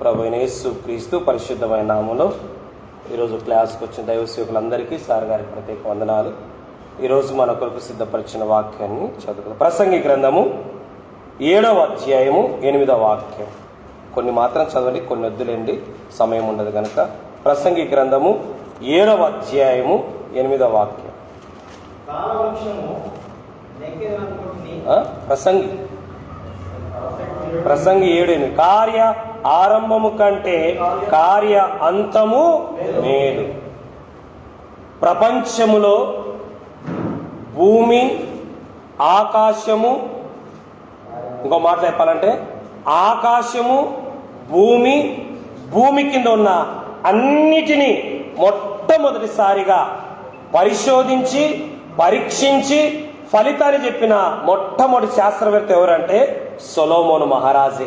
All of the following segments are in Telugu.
ప్రభు యేసు క్రీస్తు పరిశుద్ధమైన నామంలో ఈరోజు క్లాస్కి వచ్చిన దైవ సేవకులందరికీ సార్ గారికి ప్రత్యేక వందనాలు. ఈరోజు మన కొరకు సిద్ధపరిచిన వాక్యాన్ని చదువుకుందాం. ప్రసంగి గ్రంథము ఏడవ అధ్యాయము ఎనిమిదవ వాక్యం. కొన్ని మాత్రం చదవండి కొన్ని వద్దులేండి సమయం ఉండదు కనుక ప్రసంగి గ్రంథము ఏడవ అధ్యాయము ఎనిమిదవ వాక్యం? ప్రసంగి. ప్రసంగి ఏడు కార్య ఆరంభము కంటే కార్య అంతము మేలు. ప్రపంచములో భూమి ఆకాశము ఇంకో మాట చెప్పాలంటే ఆకాశము భూమి భూమి కింద ఉన్న అన్నిటినీ మొట్టమొదటిసారిగా పరిశోధించి పరీక్షించి ఫలితాన్ని చెప్పిన మొట్టమొదటి శాస్త్రవేత్త ఎవరంటే సొలోమోను మహారాజే.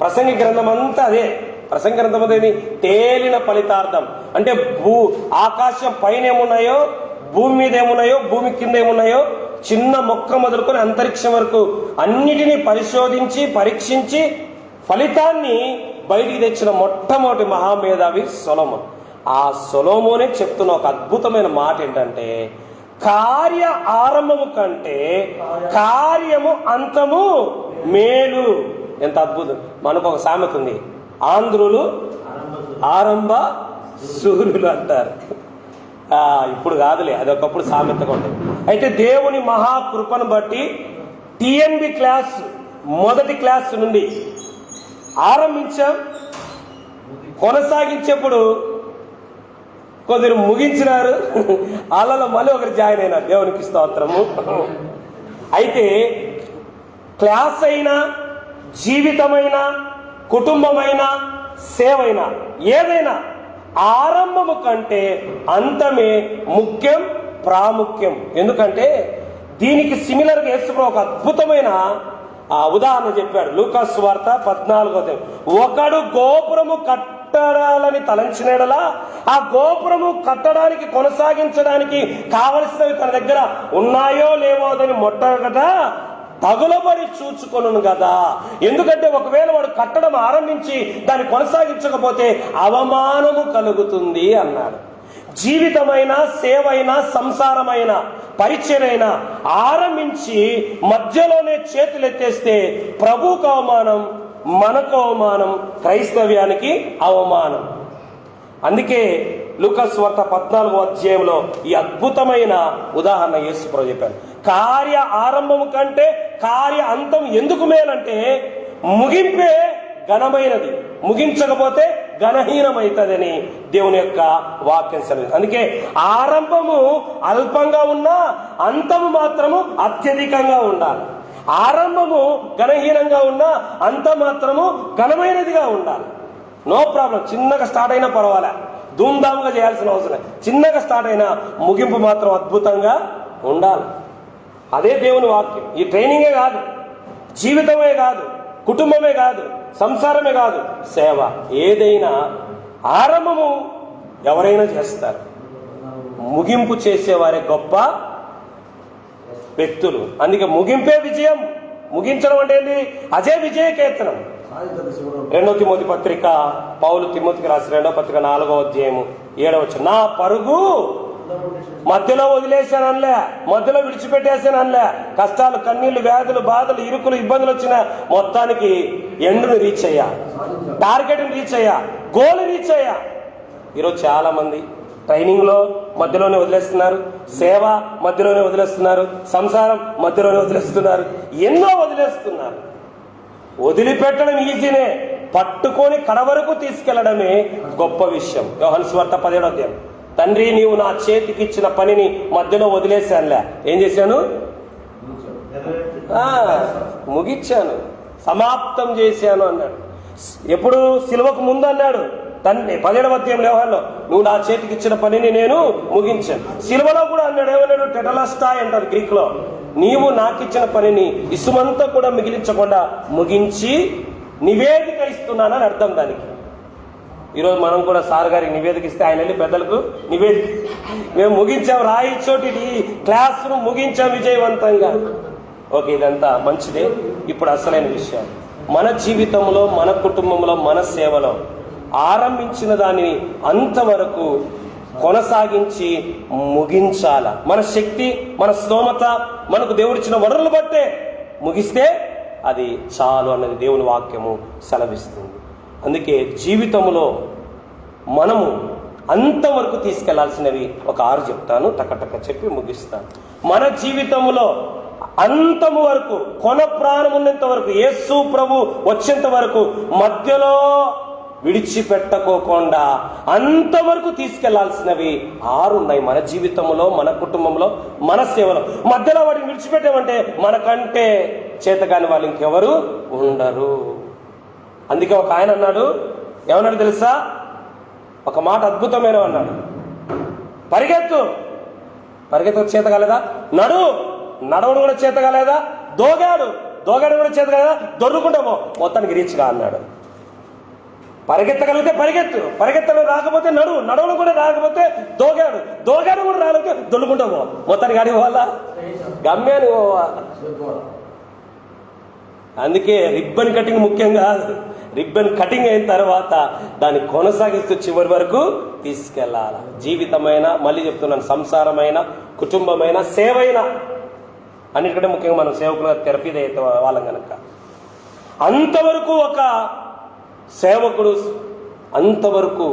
ప్రసంగ గ్రంథం అంతా అదే. ప్రసంగ గ్రంథం అదేది తేలిన ఫలితార్థం. అంటే భూ ఆకాశం పైన ఏమున్నాయో భూమి మీద ఏమున్నాయో భూమి కింద ఏమున్నాయో చిన్న మొక్క మొదలుకొని అంతరిక్షం వరకు అన్నిటినీ పరిశోధించి పరీక్షించి ఫలితాన్ని బయటికి తెచ్చిన మొట్టమొదటి మహామేధావి సొలోమోన్. ఆ సొలోమోనే చెప్తున్న ఒక అద్భుతమైన మాట ఏంటంటే కార్య ఆరంభము కంటే కార్యము అంతము మేలు. ఎంత అద్భుతం. మనకు ఒక సామెత ఉంది. ఆంధ్రులు ఆరంభ సూర్యులు అంటారు. ఇప్పుడు కాదులే అది ఒకప్పుడు సామెతగా ఉండేది. అయితే దేవుని మహాకృపను బట్టి టిఎన్బి క్లాస్ మొదటి క్లాస్ నుండి ఆరంభించాం. కొనసాగించేప్పుడు కొందరు ముగించినారు. వాళ్ళలో మళ్ళీ ఒకరు జాయిన్ అయినారు. దేవునికి స్తోత్రము. అయితే క్లాస్ అయినా జీవితమైన కుటుంబమైన సేవైనా ఏదైనా ఆరంభము కంటే అంతమే ముఖ్యం ప్రాముఖ్యం. ఎందుకంటే దీనికి సిమిలర్గా వేసుకున్న ఒక అద్భుతమైన ఆ ఉదాహరణ చెప్పాడు. లూకాస్ వార్త పద్నాలుగో ఒకడు గోపురము కట్ కట్టడాలని తలంచినడలా ఆ గోపురము కట్టడానికి కొనసాగించడానికి కావలసినవి తన దగ్గర ఉన్నాయో లేవో అని మొట్టగట తగులబడి చూచుకొను కదా. ఎందుకంటే ఒకవేళ వాడు కట్టడం ఆరంభించి దాన్ని కొనసాగించకపోతే అవమానము కలుగుతుంది అన్నాడు. జీవితమైన సేవైన సంసారమైన పరిచయైన ఆరంభించి మధ్యలోనే చేతులెత్తేస్తే ప్రభుకు అవమానం మనకు అవమానం క్రైస్తవ్యానికి అవమానం. అందుకే లుకస్వత వార్త పద్నాలుగో అధ్యాయంలో ఈ అద్భుతమైన ఉదాహరణ యేసుప్రభు చెప్పారు కార్య ఆరంభము కంటే కార్య అంతం ఎందుకు మేలంటే ముగింపే ఘనమైనది ముగించకపోతే ఘనహీనమైతుందని దేవుని యొక్క వాక్యం సెలవు అందుకే ఆరంభము అల్పంగా ఉన్నా అంతము మాత్రము అత్యధికంగా ఉండాలి. ఆరంభము ఘనహీనంగా ఉన్నా అంత మాత్రము ఘనమైనదిగా ఉండాలి. No problem. చిన్నగా స్టార్ట్ అయినా పర్వాలే. ధూమ్ధామ్గా చేయాల్సిన అవసరం చిన్నగా స్టార్ట్ అయినా ముగింపు మాత్రం అద్భుతంగా ఉండాలి. అదే దేవుని వాక్యం. ఈ ట్రైనింగే కాదు. జీవితమే కాదు. కుటుంబమే కాదు. సంసారమే కాదు. సేవ. ఏదైనా ఆరంభము ఎవరైనా చేస్తారు. ముగింపు చేసేవారే గొప్ప వ్యక్తులు. అందుకే ముగింపే విజయం. ముగించడం అంటే ఏంటి అజే విజయ కీర్తనం రెండో తిమోతి పత్రిక పౌలు తిమోతికి రాసిన రెండో పత్రిక నాలుగో అధ్యాయము ఏడవచ్చు నా పరుగు మధ్యలో వదిలేశానన్లే మధ్యలో విడిచిపెట్టేశానన్లే. కష్టాలు కన్నీళ్ళు వ్యాధులు బాధలు ఇరుకులు ఇబ్బందులు వచ్చిన మొత్తానికి ఎండును రీచ్ అయ్యా. టార్గెట్ని రీచ్ అయ్యా. గోల్ రీచ్ అయ్యా. ఈరోజు చాలా మంది ట్రైనింగ్లో మధ్యలోనే వదిలేస్తున్నారు సేవ మధ్యలోనే వదిలేస్తున్నారు సంసారం మధ్యలోనే వదిలేస్తున్నారు ఎన్నో వదిలేస్తున్నారు. వదిలిపెట్టడం ఈజీనే పట్టుకొని కడ వరకు తీసుకెళ్ళడమే గొప్ప విషయం. యోహన్ స్వార్త పదిహేడో అధ్యాయం. తండ్రి నీవు నా చేతికి ఇచ్చిన పనిని మధ్యలో వదిలేశానులే. ఏం చేశాను? ముగిచ్చాను. ముగించాను సమాప్తం చేశాను అన్నాడు. ఎప్పుడు సిలువకు ముందు అన్నాడు. తండ్రి పదిహేడవ అధ్యాయం వ్యవహారంలో నువ్వు నా చేతికి ఇచ్చిన పనిని నేను ముగించాను. సిలువలో కూడా అన్నాడు ఏమన్నాడు? టెటలస్టాయ్ అంటారు గ్రీక్లో నీవు నాకిచ్చిన పనిని ఇసుమంతా కూడా మిగిలించకుండా ముగించి నివేదిక ఇస్తున్నానని అర్థం దానికి. ఈరోజు మనం కూడా సార్ గారికి నివేదిక ఇస్తే ఆయన వెళ్ళి పెద్దలకు నివేదిక మేము ముగించాం రాయి చోటి క్లాస్ను ముగించాం విజయవంతంగా. ఓకే ఇదంతా మంచిదే. ఇప్పుడు అసలైన విషయం. మన జీవితంలో మన కుటుంబంలో మన సేవలో ఆరంభించిన దానిని అంతవరకు కొనసాగించి ముగించాల. మన శక్తి మన స్తోమత మనకు దేవుడిచ్చిన వనరులు బట్టే ముగిస్తే అది చాలు అన్నది దేవుని వాక్యము సెలవిస్తుంది. అందుకే జీవితంలో మనము అంతవరకు తీసుకెళ్ళాల్సినవి ఒక ఆరు చెప్తాను టకటక చెప్పి ముగిస్తాను. మన జీవితంలో అంతము వరకు కొన ప్రాణం ఉన్నంత వరకు యేసు ప్రభు వచ్చేంత వరకు మధ్యలో విడిచిపెట్టకోకుండా అంతవరకు తీసుకెళ్ళాల్సినవి ఆరు ఉన్నాయి మన జీవితంలో మన కుటుంబంలో మన సేవలో. మధ్యలో వాటిని విడిచిపెట్టామంటే మనకంటే చేతగాని వాళ్ళు ఇంకెవరు ఉండరు. అందుకే ఒక ఆయన అన్నాడు ఏమన్నాడు తెలుసా? ఒక మాట అద్భుతమైన అన్నాడు. పరిగెత్తు. పరిగెత్తు చేత కాలేదా? నడు. నడవడం కూడా చేత కాలేదా? దోగాడు. దోగాడు కూడా చేత కాలేదా? దొర్రుకుంటామో మొత్తానికి రీచ్గా అన్నాడు. పరిగెత్తగలిగితే పరిగెత్తు. పరిగెత్తలు రాకపోతే నడువు నడవడం కూడా రాకపోతే దోగాడు. దోగాడు కూడా రాకపోతే పో. మొత్తానికి అడిగి పోవాలా? గమ్యాన్ని పోవాలా? అందుకే రిబ్బన్ కటింగ్ ముఖ్యం కాదు. రిబ్బన్ కటింగ్ అయిన తర్వాత దాన్ని కొనసాగిస్తూ చివరి వరకు తీసుకెళ్ళాలి? జీవితమైన మళ్ళీ చెప్తున్నాను సంసారమైన కుటుంబమైన సేవైన అన్నిటికంటే ముఖ్యంగా మనం సేవకులుగా తెరపీద అయితే వాళ్ళం కనుక అంతవరకు ఒక సేవకుడు అంతవరకు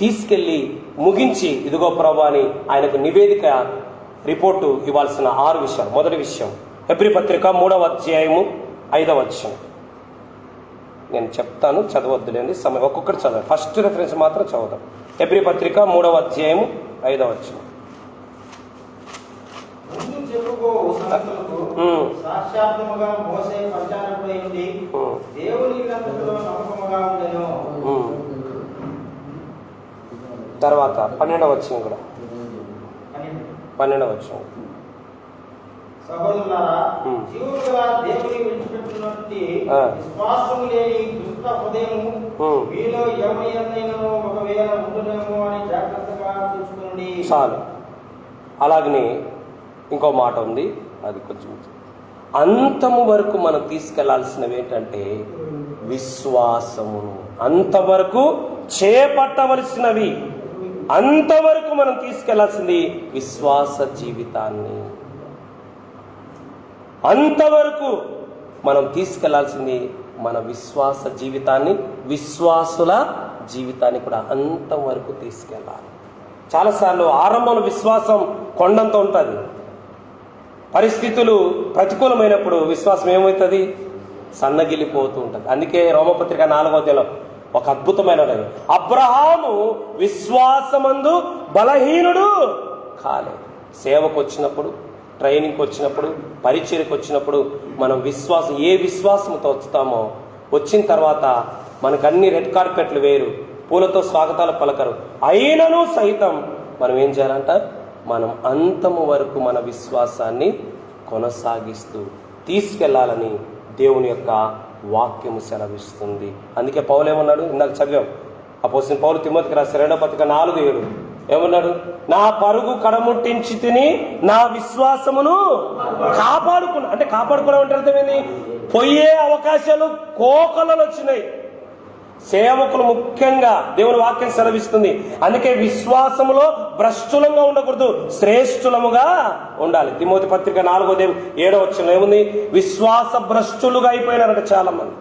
తీసుకెళ్ళి ముగించి ఇదిగో ప్రభా అని ఆయనకు నివేదిక రిపోర్టు ఇవ్వాల్సిన ఆరు విషయాలు. మొదటి విషయం ఎబ్రి పత్రిక మూడవ అధ్యాయము ఐదవ అధ్యాయం నేను చెప్తాను చదవద్దులేండి సమయం ఒక్కొక్కటి చదవండి ఫస్ట్ రిఫరెన్స్ మాత్రం చదువుదాం. ఎబ్రి పత్రిక మూడవ అధ్యాయము ఐదవ అధ్యాయం చెప్పుకో సంగతులకు. సాక్షాత్ముగా మోసే. దేవుని గ్రంథంలో నమ్మకముగా ఉండెను ఉమ్. తర్వాత పన్నెండవ వచ్చిన కూడా పన్నెండవ వచ్చిన సహోదరులారా దేవుని. విశ్వాసం లేని దుష్ట హృదయము ఉమ్. మీలో ఎవరి ఎందైనా ఒకవేళ ఉండునేమో అని జాగ్రత్తగా చూసుకుని చాలు అలాగనే ఇంకో మాట ఉంది. అది కొంచెం అంతము వరకు మనం తీసుకెళ్ళాల్సినవి ఏంటంటే విశ్వాసమును. అంతవరకు చేపట్టవలసినవి. అంతవరకు మనం తీసుకెళ్ళాల్సింది విశ్వాస జీవితాన్ని. అంతవరకు మనం తీసుకెళ్ళాల్సింది మన విశ్వాస జీవితాన్ని విశ్వాసుల జీవితాన్ని కూడా అంతవరకు తీసుకెళ్ళాలి. చాలాసార్లు ఆరంభంలో విశ్వాసం కొండంత ఉంటుంది. పరిస్థితులు ప్రతికూలమైనప్పుడు విశ్వాసం ఏమవుతుంది? సన్నగిల్లిపోతూ ఉంటుంది. అందుకే రోమపత్రిక నాలుగో అధ్యాయంలో ఒక అద్భుతమైన అబ్రహాము విశ్వాసమందు బలహీనుడు కాలేదు సేవకు వచ్చినప్పుడు ట్రైనింగ్కి వచ్చినప్పుడు పరిచయకు వచ్చినప్పుడు మనం విశ్వాసం ఏ విశ్వాసంతో వస్తామో వచ్చిన తర్వాత మనకు అన్ని రెడ్ కార్పెట్లు వేరు పూలతో స్వాగతాలు పలకరు. అయినను సైతం మనం ఏం చేయాలంట మనం అంతము వరకు మన విశ్వాసాన్ని కొనసాగిస్తూ తీసుకెళ్ళాలని దేవుని యొక్క వాక్యము సెలవిస్తుంది. అందుకే పౌలు ఏమన్నాడు ఇందాక చదివాం. అపోసిన పౌలు తిమ్మతికి రాసి రెండో పత్రిక నాలుగు ఏడు. ఏమన్నాడు? నా పరుగు కడముట్టించి తిని నా విశ్వాసమును కాపాడుకున్నా అంటే కాపాడుకున్నామంటే అర్థమైంది పోయే అవకాశాలు కోకొల్లలు వచ్చినాయి సేవకులు ముఖ్యంగా దేవుని వాక్యం సెలవిస్తుంది. అందుకే విశ్వాసములో భ్రష్టులంగా ఉండకూడదు శ్రేష్ఠులముగా ఉండాలి. తిమోతి పత్రిక నాలుగో దేవు ఏడో వచ్చిన ఏముంది? విశ్వాస భ్రష్టులుగా అయిపోయినారంట చాలా మంది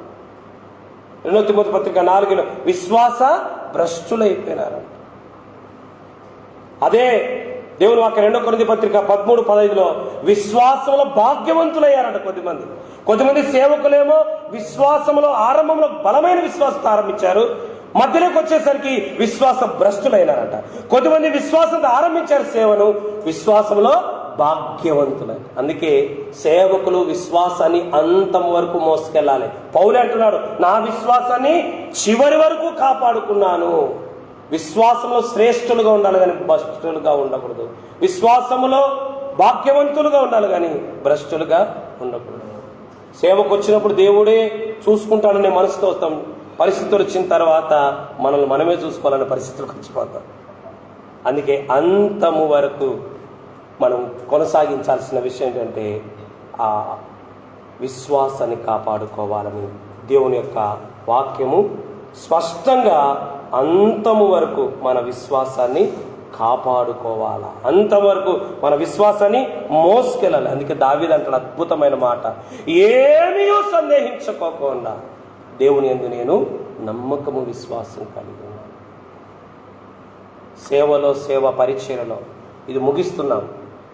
రెండో తిమోతి పత్రిక నాలుగులో విశ్వాస భ్రష్టులైపోయినారంట అదే దేవుని వాక్య రెండో కొరింది పత్రిక పదమూడు పదహైదులో విశ్వాసంలో భాగ్యవంతులయ్యారంట కొద్దిమంది. కొంతమంది సేవకులేమో విశ్వాసంలో ఆరంభంలో బలమైన విశ్వాసం ఆరంభించారు మధ్యలోకి వచ్చేసరికి విశ్వాస భ్రష్టులైనారట. కొంతమంది విశ్వాసంతో ఆరంభించారు సేవను విశ్వాసంలో భాగ్యవంతులై అందుకే సేవకులు విశ్వాసాన్ని అంతం వరకు మోసుకెళ్ళాలి. పౌలు అంటున్నాడు నా విశ్వాసాన్ని చివరి వరకు కాపాడుకున్నాను. విశ్వాసంలో శ్రేష్ఠులుగా ఉండాలి కానీ భ్రష్టులుగా ఉండకూడదు. విశ్వాసములో భాగ్యవంతులుగా ఉండాలి కానీ భ్రష్టులుగా ఉండకూడదు. సేవకు వచ్చినప్పుడు దేవుడే చూసుకుంటాడనే మనసుతో వస్తాం. పరిస్థితులు వచ్చిన తర్వాత మనల్ని మనమే చూసుకోవాలనే పరిస్థితులకు వచ్చిపోతాం అందుకే అంతము వరకు మనం కొనసాగించాల్సిన విషయం ఏంటంటే ఆ విశ్వాసాన్ని కాపాడుకోవాలని దేవుని యొక్క వాక్యము స్పష్టంగా అంతము వరకు మన విశ్వాసాన్ని కాపాడుకోవాలా? అంతవరకు మన విశ్వాసాన్ని మోసుకెళ్ళాలి. అందుకే దావీదు అంటాడు అద్భుతమైన మాట. ఏమీయో సందేహించుకోకుండా దేవుని ఎందు నేను నమ్మకము విశ్వాసం కలిగి ఉన్నాను. సేవలో సేవ పరిచయలో ఇది ముగిస్తున్నాం.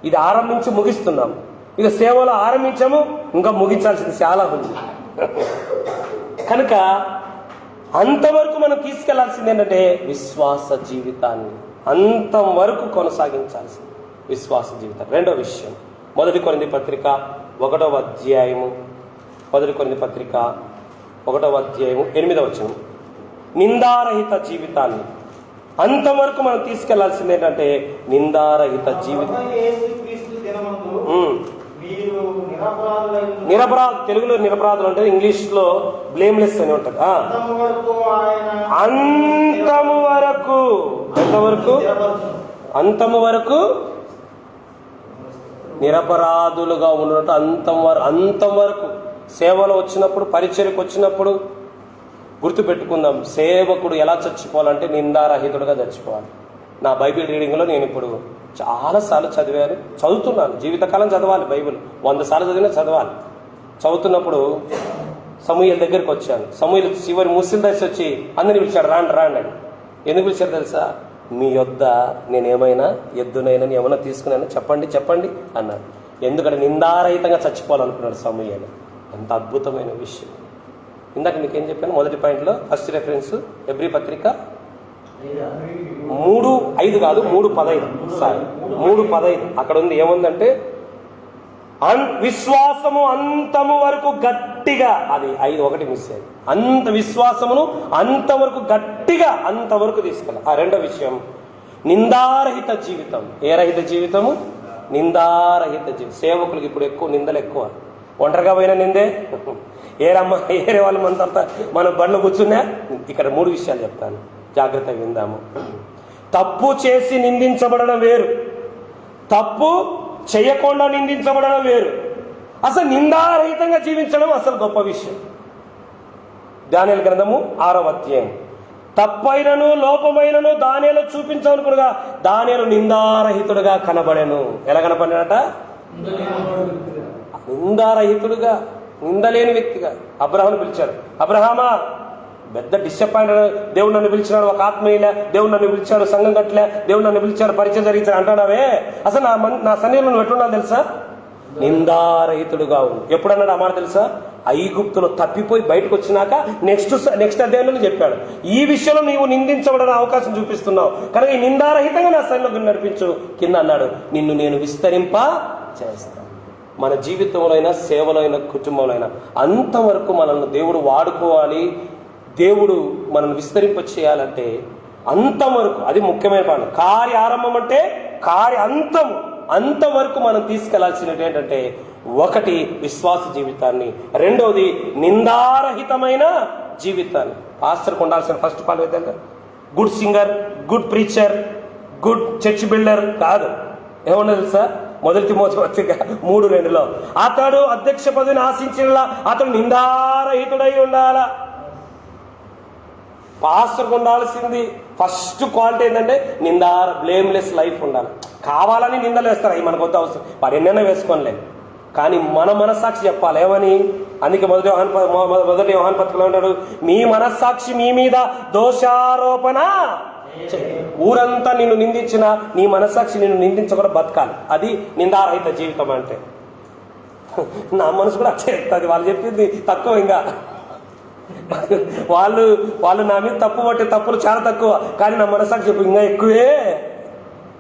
ఇది ఆరంభించి ముగిస్తున్నాం. ఇక సేవలో ఆరంభించాము ఇంకా ముగించాల్సింది చాలా ఉంది. కనుక అంతవరకు మనం తీసుకెళ్ళాల్సింది ఏంటంటే విశ్వాస జీవితాన్ని. అంతం వరకు కొనసాగించాల్సింది విశ్వాస జీవితం. రెండో విషయం మొదటి కొరింది పత్రిక ఒకటవ అధ్యాయము మొదటి కొరింది పత్రిక ఒకటవ అధ్యాయము ఎనిమిదవ వచనం. నిందారహిత జీవితాన్ని అంతవరకు మనం తీసుకెళ్ళాల్సింది ఏంటంటే నిందారహిత జీవితం. నిరపరాధ తెలుగులో నిరపరాధులు అంటే ఇంగ్లీష్లో బ్లేమ్లెస్ అని ఉంటుంది. అంతము వరకు ఆయన అంతము వరకు. ఎంతవరకు? స్థిరపరచును. అంతము వరకు నిరపరాధులుగా ఉన్నట్టు అంతం వరకు అంతం వరకు. సేవలో వచ్చినప్పుడు పరిచయకు వచ్చినప్పుడు గుర్తుపెట్టుకుందాం. సేవకుడు ఎలా చచ్చిపోవాలంటే నిందారహితుడుగా చచ్చిపోవాలి. నా బైబిల్ రీడింగ్లో నేను ఇప్పుడు చాలాసార్లు చదివాను. చదువుతున్నాను. జీవితకాలం చదవాలి బైబిల్. వంద సార్లు చదివినా చదవాలి. చదువుతున్నప్పుడు సమూహల దగ్గరికి వచ్చాను. సమూహలు చివరి ముస్లిం దశ వచ్చి అందరిని పిలిచాడు రాండి రాండి అని. ఎందుకు పిలిచారు తెలుసా? మీ యొద్ద నేనేమైనా ఎద్దునైనా ఏమైనా తీసుకున్నాను చెప్పండి చెప్పండి అన్నాడు ఎందుకంటే నిందారహితంగా చచ్చిపోవాలనుకున్నాడు సమూహలు. ఎంత అద్భుతమైన విషయం. ఇందాక మీకు ఏం చెప్పాను? మొదటి పాయింట్లో ఫస్ట్ రెఫరెన్స్ ఎబ్రి పత్రిక మూడు ఐదు కాదు మూడు పదైదు. సారీ మూడు పదైదు. అక్కడ ఉంది ఏముందంటే అన్ విశ్వాసము అంతము వరకు గట్టిగా అది ఐదు ఒకటి మిస్ అయింది అంత విశ్వాసమును అంతవరకు గట్టిగా అంతవరకు తీసుకెళ్ళ. ఆ రెండో విషయం నిందారహిత జీవితం. ఏ రహిత జీవితము? నిందారహిత జీవితం. సేవకులకు ఇప్పుడు ఎక్కువ నిందలు ఎక్కువ. ఒంటరిగా పోయిన నిందే? ఏరమ్మ ఏరే వాళ్ళు మనంతా మన బండ్లు కూర్చున్నా? ఇక్కడ మూడు విషయాలు చెప్తాను. జాగ్రత్తగా విందాము. తప్పు చేసి నిందించబడడం వేరు. తప్పు చేయకుండా నిందించబడడం వేరు. అసలు నిందారహితంగా జీవించడం అసలు గొప్ప విషయం. దానిల గ్రంథము ఆరవ అధ్యాయం. తప్పైనను లోపమైనను దానిలో చూపించనుకునగా దానిలో నిందారహితుడుగా కనబడెను. ఎలా కనపడినట నిందారహితుడుగా నిందలేని వ్యక్తిగా. అబ్రహాను పిలిచాడు అబ్రహామా పెద్ద డిసప్పాయింట్ దేవుడు నన్ను పిలిచినాడు ఒక ఆత్మీయులే దేవుడు నన్ను పిలిచాడు సంఘం కట్టలే దేవుడు నన్ను పిలిచాడు పరిచయం జరిగించాడు అంటాడావే అసలు నా మన్ నా సన్నిధిలో నువ్వు ఎట్టున్నావు తెలుసా? నిందారహితుడుగా ఉంది ఎప్పుడన్నాడు ఆ మాట తెలుసా? ఐగుప్తులు తప్పిపోయి బయటకు వచ్చినాక నెక్స్ట్ నెక్స్ట్ అధ్యాయంలో చెప్పాడు. ఈ విషయంలో నీవు నిందించబడని అవకాశం చూపిస్తున్నావు. కనుక ఈ నిందారహితంగా నా సన్నిధిలో నడిపించు. కింద అన్నాడు నిన్ను నేను విస్తరింప చేస్తాను. మన జీవితంలో అయినా సేవలో అయినా కుటుంబంలో అయినా అంతవరకు మనల్ని దేవుడు వాడుకోవాలి. దేవుడు మనల్ని విస్తరింప చేయాలంటే అంతవరకు అది ముఖ్యమైన పాఠం. కార్య ఆరంభం అంటే కార్య అంతం. అంతవరకు మనం తీసుకెళ్ళాల్సినది ఏంటంటే ఒకటి విశ్వాస జీవితాన్ని రెండవది నిందారహితమైన జీవితాన్ని. పాస్టర్కి ఉండాల్సిన ఫస్ట్ పాయింట్ ఏంటంటే good singer good preacher good church builder కాదు. ఏమన్నా తెలుసా? మొదటి మోసం మూడు రెండులో అతడు అధ్యక్ష పదవిని ఆశించిన అతడు నిందారహితుడై ఉండాలా? పాస్టర్కి ఉండాల్సింది. ఫస్ట్ క్వాలిటీ ఏంటంటే నిందార బ్లేమ్లెస్ లైఫ్ ఉండాలి. కావాలని నిందలు వేస్తారు. అవి మనకు వద్ద అవసరం. వాడు ఎన్నైనా వేసుకోనిలే. కానీ మన మనస్సాక్షి చెప్పాలి. ఏమని? అందుకే మొదటి వ్యవహాన్ మొదటి వ్యవహాన్ పత్రికలో ఉంటాడు మీ మనస్సాక్షి మీ మీద దోషారోపణ ఊరంతా నిన్ను నిందించిన నీ మనస్సాక్షి నిన్ను నిందించకుండా బతకాలి. అది నిందారహిత జీవితం అంటే. నా మనసు కూడా అట్లే వాళ్ళు చెప్పింది తక్కువ ఇంకా. వాళ్ళు వాళ్ళు నా మీద తప్పు పట్టే తప్పులు చాలా తక్కువ. కానీ నా మనసాక్షి చెప్పు ఇంకా ఎక్కువే.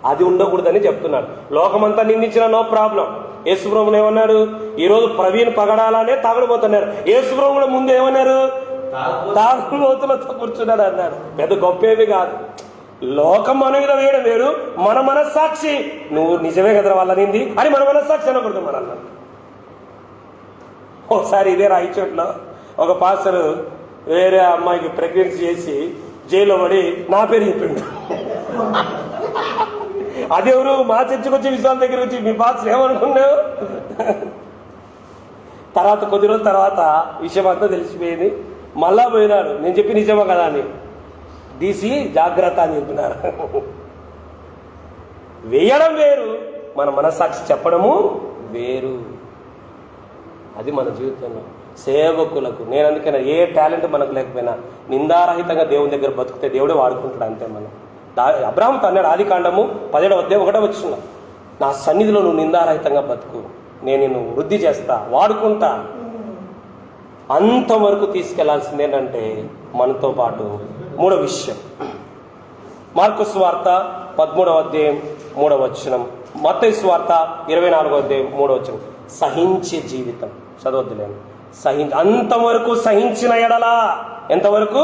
అది ఉండకూడదని చెప్తున్నాడు. లోకమంతా నిందించిన నో ప్రాబ్లం. యేసుప్రభుని ఏమన్నాడు? ఈ రోజు ప్రవీణ్ పగడాలనే తాగడిపోతున్నారు కూడా ముందు ఏమన్నారు? తాగుబోతులతో కూర్చున్నాడు అన్నాడు. పెద్ద గొప్పేవి కాదు. లోకం మన మీద వేయడం వేరు. మన మనస్సాక్షి. నువ్వు నిజమే కదరా వాళ్ళ నింది? అని మన మనస్సాక్షి అనకూడదు మన ఒకసారి ఇదే రాయిచోట్లో ఒక పాస్టర్ వేరే అమ్మాయికి ప్రెగ్నెన్సీ చేసి జైల్లో పడి నా పేరు చెప్పిండు. అదెవరు మా చర్చకు వచ్చి విశ్వాసం దగ్గర వచ్చి మీ పాస్టర్ ఏమనుకున్నావు తర్వాత కొద్ది రోజుల తర్వాత విషయం అంతా తెలిసిపోయింది. మళ్ళా పోయినాడు. నేను చెప్పి నిజమా కదా అని. తీసి జాగ్రత్త అని చెప్పినారు. వేయడం వేరు మన మనసాక్షి చెప్పడము వేరు. అది మన జీవితంలో. సేవకులకు నేను అందుకైనా ఏ టాలెంట్ మనకు లేకపోయినా నిందారహితంగా దేవుని దగ్గర బతుకుతే దేవుడే వాడుకుంటాడు అంతే మనం. దా అబ్రాహ్మతో తన్నాడు ఆది కాండము పదిహేడవ వద్దే ఒకటే వచ్చిన. నా సన్నిధిలో నువ్వు నిందారహితంగా బతుకు నేను నిన్ను వృద్ధి చేస్తా వాడుకుంటా. అంతవరకు తీసుకెళ్ళాల్సింది ఏంటంటే మనతో పాటు మూడో విషయం. మార్కుస్ వార్త పదమూడవ అధ్యాయం మూడవ వచనం. మత్తయి వార్త ఇరవై నాలుగో అధ్యాయం మూడవ వచనం. సహించే జీవితం. చదవద్దులేను సహి అంతవరకు సహించిన ఎడలా. ఎంతవరకు?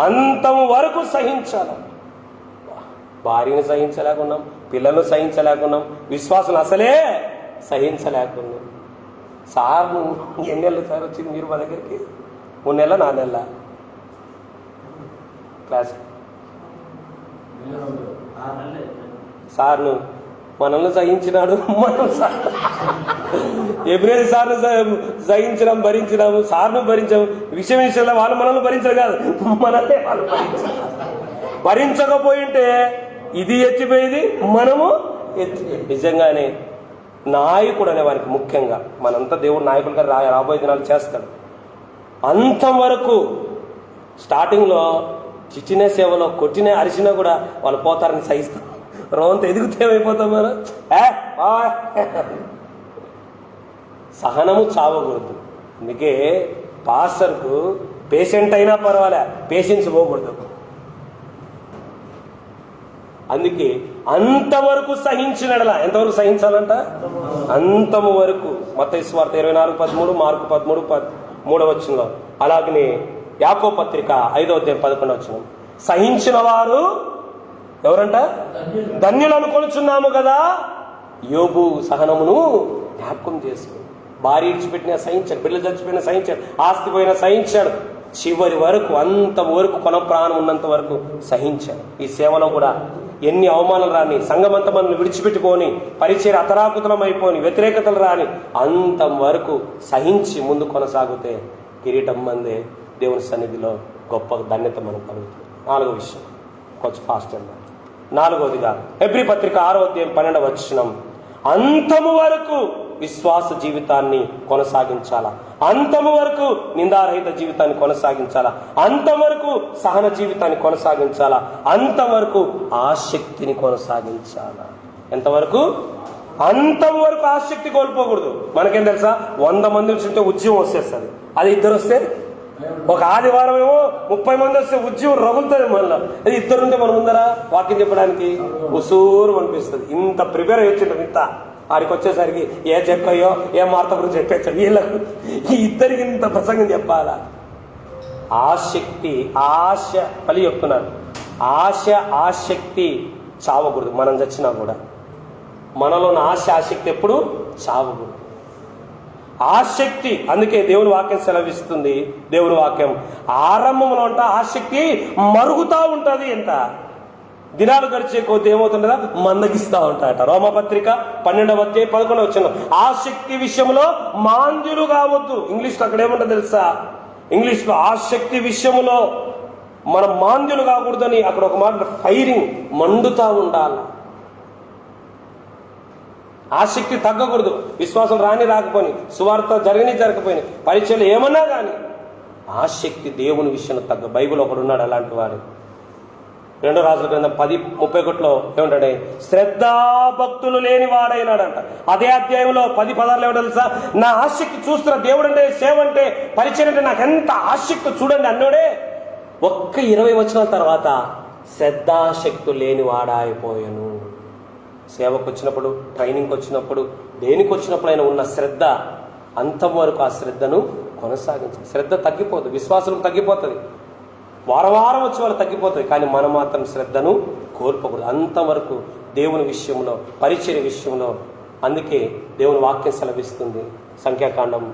అంతం వరకు సహించాల. భార్యను సహించలేకున్నాం పిల్లలు సహించలేకున్నాం విశ్వాసం అసలే సహించలేకున్నాం. సార్ నువ్వు ఎన్ని నెలలు సార్ వచ్చింది మీరు మా దగ్గరికి? మూడు నెలల నాలుగు నెలల? క్లాస్. సార్ను మనల్ని సహించినాడు మనం సార్ ఎప్పుడైతే సార్ను సహించడం భరించడం సార్ను భరించడం విషయం విషయంలో వాళ్ళు మనల్ని భరించరు కాదు. మనల్ని వాళ్ళు భరించరు. భరించకపోయింటే ఇది ఎత్తిపోయేది మనము ఎత్తి నిజంగానే నాయకుడు అనే వారికి ముఖ్యంగా మనంతా దేవుడు నాయకులుగా రా రాబోయే దినాలు చేస్తాడు. అంతవరకు స్టార్టింగ్లో చిచ్చిన సేవలో కొట్టిన అరిచినా కూడా వాళ్ళు పోతారని సహిస్తాం. రోజంతా ఎదిగితే ఏమైపోతాం మనం? ఏ, ఆ. సహనము చావకూడదు. అందుకే పాస్టర్కు పేషెంట్ అయినా పర్వాలే పేషెన్స్ పోకూడదు. అందుకే అంతవరకు సహించినడలా ఎంతవరకు సహించాలంట? అంతము వరకు. మత వార్త ఇరవై నాలుగు పదమూడు మార్కు పదమూడు పద్ మూడవ వచ్చిన అలాగనే యాకో పత్రిక ఐదవ అధ్యాయం పదకొండవ వచ్చిన సహించిన వారు ఎవరంట? ధన్యులు అనుకొనుచున్నాము కదా. యోబు సహనమును జ్ఞాపకం చేసుకో. భార్య ఇడిచిపెట్టిన సహించాడు బిడ్డలు చచ్చిపోయినా సహించాడు ఆస్తి పోయిన సహించాడు. చివరి వరకు అంత వరకు కొన ప్రాణం ఉన్నంత వరకు సహించాడు. ఈ సేవలో కూడా ఎన్ని అవమానాలు రాని సంఘమంతా మనల్ని విడిచిపెట్టుకొని పరిచయ అతరాకుతలం అయిపోని వ్యతిరేకతలు రాని అంతం వరకు సహించి ముందు కొనసాగితే కిరీటం మందే దేవుని సన్నిధిలో గొప్ప ధన్యత మనకు కలుగుతుంది. నాలుగో విషయం కొంచెం ఫాస్ట్ అన్నా నాలుగోదిగా ఎబ్రి పత్రిక ఆరో అధ్యాయం పన్నెండవ వచ్చినం అంతము వరకు విశ్వాస జీవితాన్ని కొనసాగించాలా? అంతము వరకు నిందారహిత జీవితాన్ని కొనసాగించాలా? అంతం వరకు సహన జీవితాన్ని కొనసాగించాలా? అంతం వరకు ఆసక్తిని కొనసాగించాలా? ఎంతవరకు? అంతం వరకు ఆసక్తి కోల్పోకూడదు. మనకేం తెలుసా? వంద మంది వచ్చింటే ఉద్యమం వచ్చేస్తుంది. అది ఇద్దరు వస్తే? ఒక ఆదివారం ఏమో ముప్పై మంది వస్తే ఉద్యమం రగులుతుంది మళ్ళీ అది ఇద్దరుంటే మనం ఉందరా? వాక్యం చెప్పడానికి? ఉసూరు అనిపిస్తుంది ఇంత ప్రిపేర్ అయ్యింటాం ఇంత. ఆడికి వచ్చేసరికి ఏ చెక్కయ్యో ఏ మార్త గురించి చెప్పేచ్చాడు వీళ్ళకు ఈ ఇద్దరికి ఇంత ప్రసంగం చెప్పాలా? ఆశక్తి ఆశ మళ్ళీ చెప్తున్నాను. ఆశ ఆశక్తి చావకూడదు మనం చచ్చినా కూడా. మనలో ఉన్న ఆశ ఆసక్తి ఎప్పుడు చావకూడదు. ఆసక్తి అందుకే దేవుని వాక్యం సెలవిస్తుంది దేవుని వాక్యం. ఆరంభంలో ఉంట ఆసక్తి మరుగుతూ ఉంటుంది ఎంత దినాలు గడిచే కొద్ది ఏమవుతుంటుందా మందగిస్తా ఉంటాయట. రోమపత్రిక పన్నెండవ అధ్యాయ పదకొండవ వచ్చిన ఆసక్తి విషయంలో మాంద్యులు కావద్దు. ఇంగ్లీష్లో అక్కడ ఏముంటుంది తెలుసా? ఇంగ్లీష్లో ఆసక్తి విషయంలో మనం మాంద్యులు కాకూడదని అక్కడ ఒక మాట ఫైరింగ్ మండుతా ఉండాలి. ఆసక్తి తగ్గకూడదు. విశ్వాసం రాని రాకపోని సువార్త జరగని జరగకపోయిన పరీక్షలు ఏమన్నా కానీ ఆసక్తి దేవుని విషయంలో తగ్గ. బైబిల్ ఒకడున్నాడు అలాంటి వాడు. రెండో రాజుల గ్రంథం పది ముప్పై ఒకటిలో ఏమంటాడే? శ్రద్ధాభక్తులు లేని వాడైనాడంట అదే అధ్యాయంలో పది పదార్లు ఏమిటో తెలుసా? నా ఆసక్తి చూస్తున్న దేవుడు అంటే సేవ అంటే పరిచయం అంటే నాకు ఎంత ఆసక్తి చూడండి అన్నోడే. ఒక్క ఇరవై వచ్చిన తర్వాత శ్రద్ధాశక్తు లేని వాడాయిపోయాను సేవకు వచ్చినప్పుడు ట్రైనింగ్కి వచ్చినప్పుడు దేనికి వచ్చినప్పుడు ఆయన ఉన్న శ్రద్ధ అంతవరకు ఆ శ్రద్ధను కొనసాగించాలి శ్రద్ధ తగ్గిపోదు విశ్వాసం తగ్గిపోతుంది. వారం వారం వాళ్ళు తగ్గిపోతుంది కానీ మనం మాత్రం శ్రద్ధను కోల్పోకూడదు. అంతవరకు దేవుని విషయంలో పరిచయ విషయంలో అందుకే దేవుని వాక్యం సెలవిస్తుంది. సంఖ్యాకాండం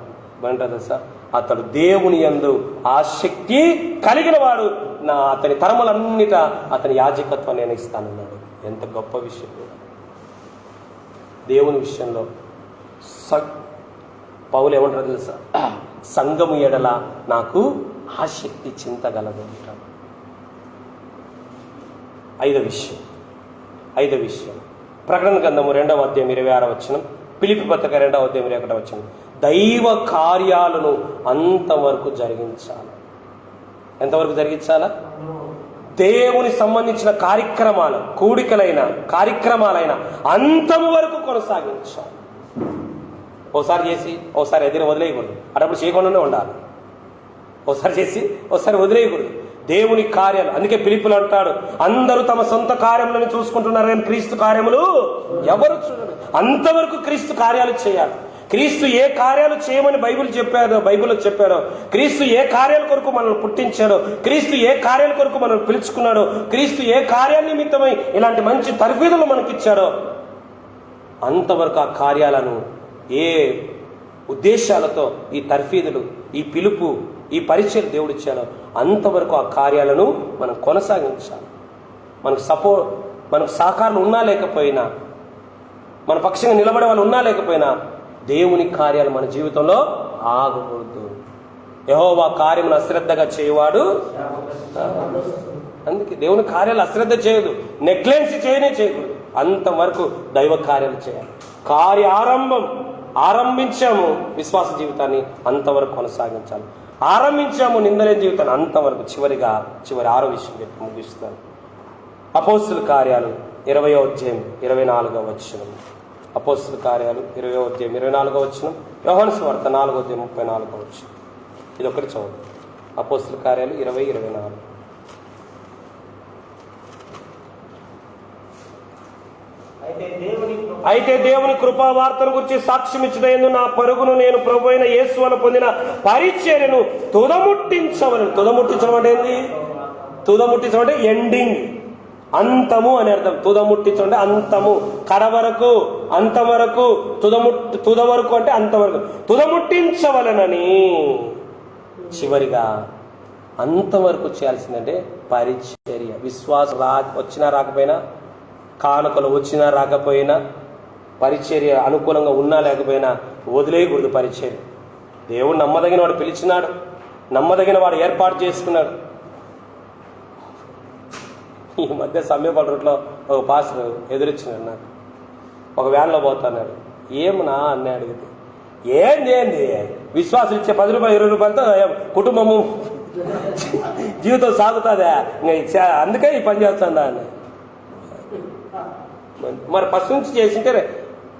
వెంటనే సార్ అతడు దేవుని యందు ఆసక్తి కలిగిన వాడు నా అతని తరములన్నిట అతని యాజకత్వం నేను ఇస్తానన్నాడు. ఎంత గొప్ప విషయం దేవుని విషయంలో స పౌలు ఏమంటారు తెలుసా? సంఘము ఎడల నాకు ఆసక్తి చింతగలదు అంటాడు ఐదో విషయం. ఐదో విషయం. ప్రకటన గ్రంథము రెండవ అధ్యాయం ఇరవై ఆరో వచ్చిన పిలిపి పత్రిక రెండవ అధ్యాయం ఇరవై ఒకటో వచ్చిన దైవ కార్యాలను అంతవరకు జరిగించాలి. ఎంతవరకు జరిగించాలా? దేవుని సంబంధించిన కార్యక్రమాలు కూడికలైన కార్యక్రమాలైన అంతం వరకు కొనసాగించాలి. ఓసారి చేసి ఓసారి ఎదిరి వదిలేయకూడదు. అటప్పుడు చేయకుండానే ఉండాలి. ఒకసారి చేసి ఒకసారి వదిలేయకూడదు. దేవుని కార్యాలు అందుకే పిలుపులు అంటాడు. అందరూ తమ సొంత కార్యములను చూసుకుంటున్నారు కానీ క్రీస్తు కార్యములు ఎవరు చూడరు. అంతవరకు క్రీస్తు కార్యాలు చేయాలి. క్రీస్తు ఏ కార్యాలు చేయమని బైబిల్ చెప్పారో బైబిల్లో చెప్పారో క్రీస్తు ఏ కార్యాల కొరకు మనల్ని పుట్టించాడో క్రీస్తు ఏ కార్యాల కొరకు మనల్ని పిలుచుకున్నాడో క్రీస్తు ఏ కార్యాల నిమిత్తమై ఇలాంటి మంచి తర్ఫీదులు మనకిచ్చాడో అంతవరకు ఆ కార్యాలను ఏ ఉద్దేశాలతో ఈ తర్ఫీదులు ఈ పిలుపు ఈ పరిచయం దేవుడు ఇచ్చాడో. అంతవరకు ఆ కార్యాలను మనం కొనసాగించాలి. మనకు సపో మనకు సహకారాలు ఉన్నా లేకపోయినా మన పక్షంగా నిలబడే వాళ్ళు ఉన్నా లేకపోయినా దేవుని కార్యాలు మన జీవితంలో ఆగకూడదు. యహోవా కార్యమును అశ్రద్ధగా చేయవాడు అందుకే దేవుని కార్యాలు అశ్రద్ధ చేయదు. నెక్లెన్స్ చేయనే చేయకూడదు. అంతవరకు దైవ కార్యాలు చేయాలి. కార్య ఆరంభం ఆరంభించాము. విశ్వాస జీవితాన్ని అంతవరకు కొనసాగించాలి. ఆరంభించాము నిందలేని జీవితాన్ని అంతవరకు చివరిగా చివరి ఆరో విషయం చెప్పి ముగిస్తాను. అపోస్తుల కార్యాలు ఇరవై అధ్యాయం ఇరవై నాలుగో వచ్చిన అపోస్తుల కార్యాలు ఇరవై అధ్యాయం ఇరవై నాలుగో వచ్చిన యోహాను వార్త నాలుగో అధ్యాయం ముప్పై నాలుగో వచ్చిన ఇది ఒకటి చదువు అపోస్తుల కార్యాలు ఇరవై ఇరవై నాలుగు. అయితే దేవుని కృపా వార్తను గురించి సాక్ష్యం ఇచ్చినందు నా పరుగును నేను ప్రభు అయిన యేసు అని పొందిన పరిచర్యను తుదముట్టించవలను. తుదముట్టించడం అంటే ఏంది? తుదముట్టించడం అంటే ఎండింగ్ అంతము అని అర్థం. తుదముట్టించడం అంటే అంతము. కడ వరకు అంతం వరకు తుదముట్ తుద వరకు అంటే అంతవరకు. తుదముట్టించవలనని చివరిగా అంతవరకు చేయాల్సిందంటే పరిచర్య. విశ్వాసం రా వచ్చినా రాకపోయినా కానుకలు వచ్చినా రాకపోయినా పరిచర్య అనుకూలంగా ఉన్నా లేకపోయినా వదిలేయకూడదు పరిచర్య. దేవుడు నమ్మదగిన వాడు పిలిచినాడు. నమ్మదగిన వాడు ఏర్పాటు చేసుకున్నాడు. ఈ మధ్య సమీపాల రూట్లో ఒక పాస్టర్ ఎదురొచ్చినాడు నాకు. ఒక వ్యాన్లో పోతున్నాడు ఏమన్నా అన్నీ అడిగితే. ఏంది ఏంది? విశ్వాసం ఇచ్చే పది రూపాయలు ఇరవై రూపాయలతో కుటుంబము? జీవితం సాగుతుందా? ఇంకా అందుకే ఈ పని చేస్తుందా? అని మరి ఫస్ట్ నుంచి చేసింటే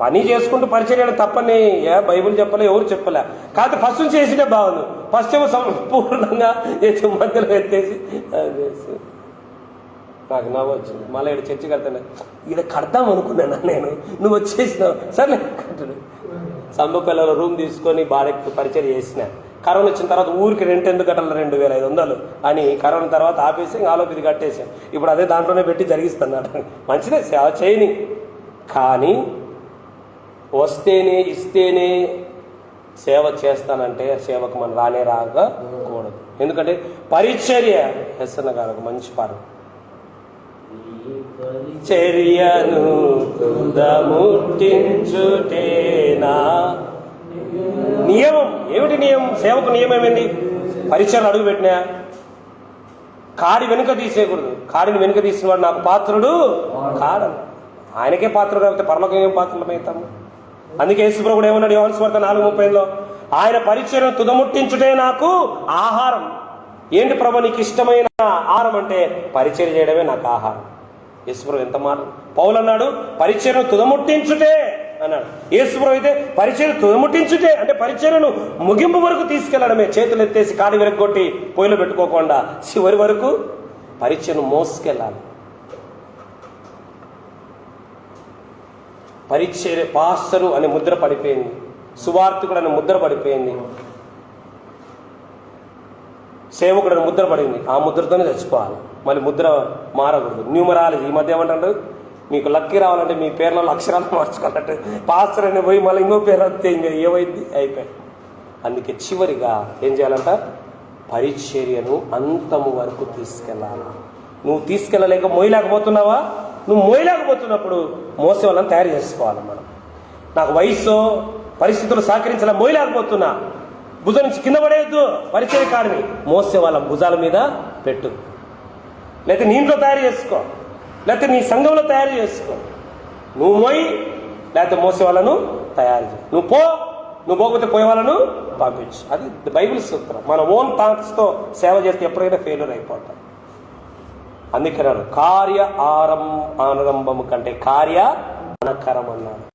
పని చేసుకుంటూ పరిచయం తప్పని ఏ బైబిల్ చెప్పలే ఎవరు చెప్పలే. కాదు ఫస్ట్ నుంచి చేసింటే బాగుంది ఫస్ట్ ఏమో సంపూర్ణంగా చేసి మధ్యలో ఎత్తేసి చేసి. నాకు నవ్వు వచ్చింది. మళ్ళీ ఇక్కడ చర్చి కడతాను. ఇక్కడ కడతాం అనుకున్నాను నేను. నువ్వు వచ్చేసినావు. సర్లే కట్టడు సంబపల్లిలో రూమ్ తీసుకొని బాడెక్కి పరిచయం చేసినా. కరోనా వచ్చిన తర్వాత ఊరికి రెంట్ ఎందుకు కట్టాలి? రెండు వేల ఐదు వందలు. అని కరోనా తర్వాత ఆపేసి ఇంకా ఆలోపు ఇది కట్టేసాం ఇప్పుడు అదే దాంట్లోనే పెట్టి జరిగిస్తున్నాడు మంచిదే సేవ చేయని. కానీ వస్తేనే ఇస్తేనే సేవ చేస్తానంటే సేవకు మనం రానే రాకూడదు. ఎందుకంటే పరిచర్య ఎస్ఎన్ గారు ఒక మంచి పాట. చర్యను ముట్టించుటేనా? నియమం ఏమిటి నియమం? సేవకు నియమం ఏంటి? పరిచయం అడుగు పెట్టినా? కాడి వెనుక తీసేయకూడదు. కాడిని వెనుక తీసిన వాడు నాకు పాత్రుడు? కాడ. ఆయనకే పాత్రుడు కాబట్టి పరలోకం ఏం పాత్రలమవుతాము అందుకే యేసుప్రభు కూడా ఏమన్నాడు? యోహాను సువార్త నాలుగు ముప్పైలో ఆయన పరిచయం తుదముట్టించుటే నాకు ఆహారం. ఏంటి ప్రభు నీకు ఇష్టమైన ఆహారం అంటే పరిచయం చేయడమే నాకు ఆహారం. యేసుప్రభు ఎంత మాట పౌలు అన్నాడు పరిచయం తుదముట్టించుటే అన్నాడు. యేసుప్రభు అయితే పరిచయం తుముటించుటే అంటే పరిచయను ముగింపు వరకు తీసుకెళ్ళడమే. చేతులు ఎత్తేసి కాడి వెరగొట్టి పొయ్యిలో పెట్టుకోకుండా చివరి వరకు పరిచయను మోసుకెళ్ళాలి. పరిచయ పాస్టరు అనే ముద్ర పడిపోయింది. సువార్థికుడు అనే ముద్ర పడిపోయింది. సేవకుడు అనే ముద్ర పడింది. ఆ ముద్రతోనే చచ్చిపోవాలి. మళ్ళీ ముద్ర మారకూడదు. న్యూమరాలజీ ఈ మధ్య ఏమంటారు? మీకు లక్కీ రావాలంటే మీ పేర్లలో అక్షరాలు మార్చుకోవాలంటే పాస్టర్ అనే పోయి మళ్ళీ ఇంకో పేరు వస్తే ఇంకా ఏమైంది? అయిపోయి. అందుకే చివరిగా ఏం చేయాలంట? పరిచర్యను అంతము వరకు తీసుకెళ్ళాలి? నువ్వు తీసుకెళ్ళలేక మోయలేకపోతున్నావా నువ్వు మోయలేకపోతున్నప్పుడు మోసే వాళ్ళని తయారు చేసుకోవాలి మనం. నాకు వయసు పరిస్థితులు సహకరించాల మోయలేకపోతున్నా భుజం నుంచి కింద పడేయద్దు పరిచయ కాడిని మోసే వాళ్ళ భుజాల మీద పెట్టు. లేకపోతే నీ ఇంట్లో తయారు చేసుకో. లేకపోతే నీ సంఘంలో తయారు చేసుకో. నువ్వు మోయి లేకపోతే మోసే వాళ్ళను తయారు చేయి. నువ్వు పో నువ్వు పోకపోతే పోయే వాళ్ళను పంపించు. అది బైబిల్ సూత్రం. మన ఓన్ థాట్స్తో సేవ చేస్తే ఎప్పుడైనా ఫెయిల్యూర్ అయిపోతాం. అందుకన్నాడు కార్య ఆరం ఆరంభము కంటే కార్య అనకరం అన్నాడు.